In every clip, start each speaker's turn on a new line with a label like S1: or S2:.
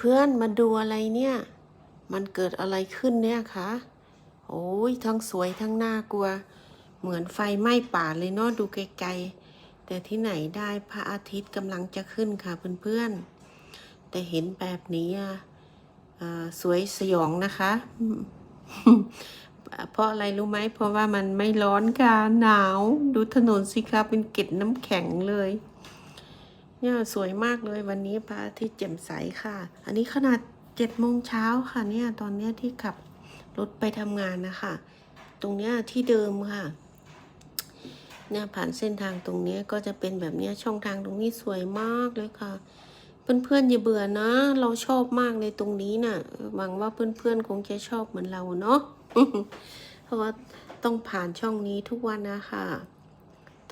S1: เพื่อนๆ มาดูอะไรเนี่ย มันเกิดอะไรขึ้นเนี่ยคะ โอ้ย ทั้งสวยทั้งน่ากลัว เหมือนไฟไหม้ป่าเลยเนาะดูไกลๆ แต่ที่ไหนได้พระอาทิตย์กำลังจะขึ้นค่ะเพื่อนๆ แต่เห็นแบบนี้อะอ่าสวยสยองนะคะ เพราะอะไรรู้ไหม เพราะว่ามันไม่ร้อนค่ะ หนาว ดูถนนสิคะเป็นเกล็ดน้ำแข็งเลย เนี่ยสวยมากเลยวันนี้พระอาทิตย์แจ่มใสค่ะ อันนี้ขนาดเจ็ดโมงเช้าค่ะเนี่ยตอนเนี้ยที่ขับรถไปทำงานนะคะ ตรงเนี้ยที่เดิมค่ะเนี่ยผ่านเส้นทางตรงเนี้ยก็จะเป็นแบบเนี้ยช่องทางตรงนี้สวยมากเลยค่ะ เพื่อนๆอย่าเบื่อนะ เราชอบมากเลยตรงนี้น่ะหวังว่าเพื่อนๆคงจะชอบเหมือนเราเนาะเพราะว่าต้องผ่านช่องนี้ทุกวันนะคะ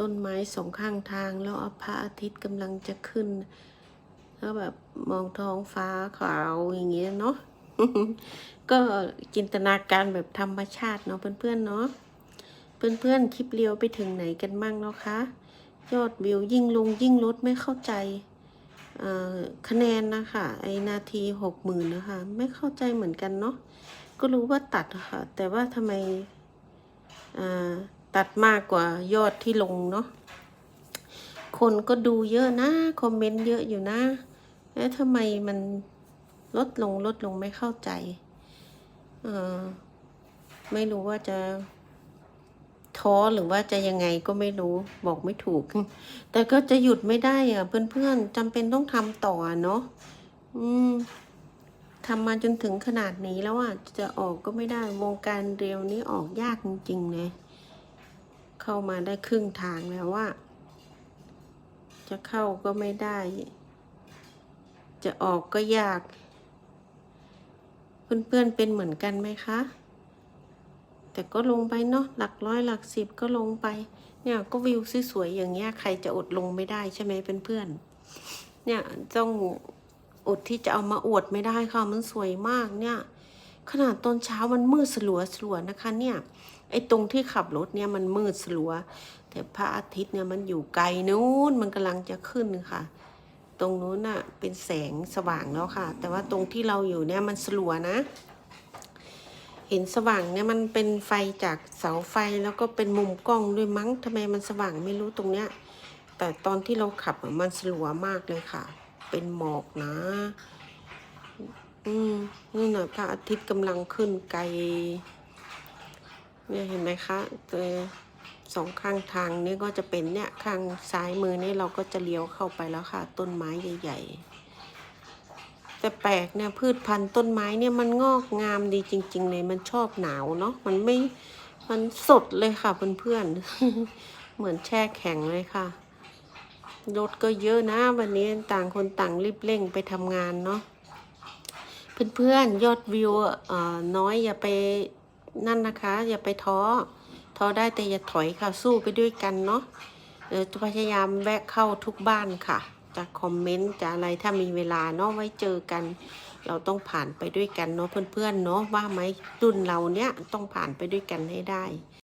S1: ต้นไม้สองข้างทาง แล้วพระอาทิตย์กำลังจะขึ้น แล้วแบบมองท้องฟ้าขาวอย่างเงี้ยเนาะก็จินตนาการแบบธรรมชาติเนาะเพื่อนๆเนาะเพื่อนๆคลิปเรียวไปถึงไหนกันบ้างแล้วคะยอดวิวยิ่งลงยิ่งลดไม่เข้าใจคะแนนนะคะไอนาทีหกหมื่นนะคะ ไม่เข้าใจเหมือนกันเนาะก็รู้ว่าตัดะค่ะ แต่ว่าทำไมอ่า ตัดมากกว่ายอดที่ลงเนาะคนก็ดูเยอะนะ คอมเมนต์เยอะอยู่นะ แล้วทำไมมันลดลงลดลงไม่เข้าใจ เออไม่รู้ว่าจะท้อหรือว่าจะยังไงก็ไม่รู้บอกไม่ถูก แต่ก็จะหยุดไม่ได้อะเพื่อนๆจำเป็นต้องทำต่อเนาะอืมทำมาจนถึงขนาดนี้แล้วอะจะออกก็ไม่ได้วงการเรียวนี้ออกยากจริงๆเลย เข้ามาได้ครึ่งทางแล้วว่า จะเข้าก็ไม่ได้ จะออกก็ยาก เพื่อนๆเป็นเหมือนกันไหมคะ แต่ก็ลงไปเนาะหลักร้อยหลักสิบก็ลงไป เนี่ยก็วิวสวยๆอย่างเงี้ยใครจะอดลงไม่ได้ใช่ไหมเพื่อนๆเนี่ยต้องอดที่จะเอามาอวดไม่ได้ค่ะมันสวยมากเนี่ย ขนาดตอนเช้ามันมืดสลัวสลัวนะคะเนี่ยไอ้ตรงที่ขับรถเนี่ยมันมืดสลัว แต่พระอาทิตย์เนี่ยมันอยู่ไกลนู้นมันกำลังจะขึ้นค่ะ ตรงนู้นน่ะเป็นแสงสว่างแล้วค่ะ แต่ว่าตรงที่เราอยู่เนี่ยมันสลัวนะ เห็นสว่างเนี่ยมันเป็นไฟจากเสาไฟแล้วก็เป็นมุมกล้องด้วยมั้งทำไมมันสว่างไม่รู้ตรงเนี้ย แต่ตอนที่เราขับมันสลัวมากเลยค่ะ เป็นหมอกนะ อืมนี่หน่ะพระอาทิตย์กำลังขึ้นไกล เนี่ยเห็นไหมคะตัวสองข้างทางนี่ก็จะเป็นเนี่ยข้างซ้ายมือนี่เราก็จะเลี้ยวเข้าไปแล้วค่ะ ต้นไม้ใหญ่ๆ แต่แปลกเนี่ยพืชพันธุ์ต้นไม้เนี่ยมันงอกงามดีจริง ๆ เลยมันชอบหนาวเนาะมันไม่มันสดเลยค่ะเพื่อนๆ เหมือนแช่แข็งเลยค่ะรถก็เยอะนะวันนี้ต่างคนต่างรีบเร่งไปทำงานเนาะ เพื่อนๆยอดวิวอ่อน้อยอย่าไปนั่นนะคะ อย่าไปท้อท้อได้แต่อย่าถอยค่ะสู้ไปด้วยกันเนาะจะพยายามแวะเข้าทุกบ้านค่ะจะคอมเมนต์จะอะไรถ้ามีเวลาเนาะไว้เจอกัน เราต้องผ่านไปด้วยกันเนาะเพื่อนๆเนาะว่าไหมรุ่นเราเนี้ยต้องผ่านไปด้วยกันให้ได้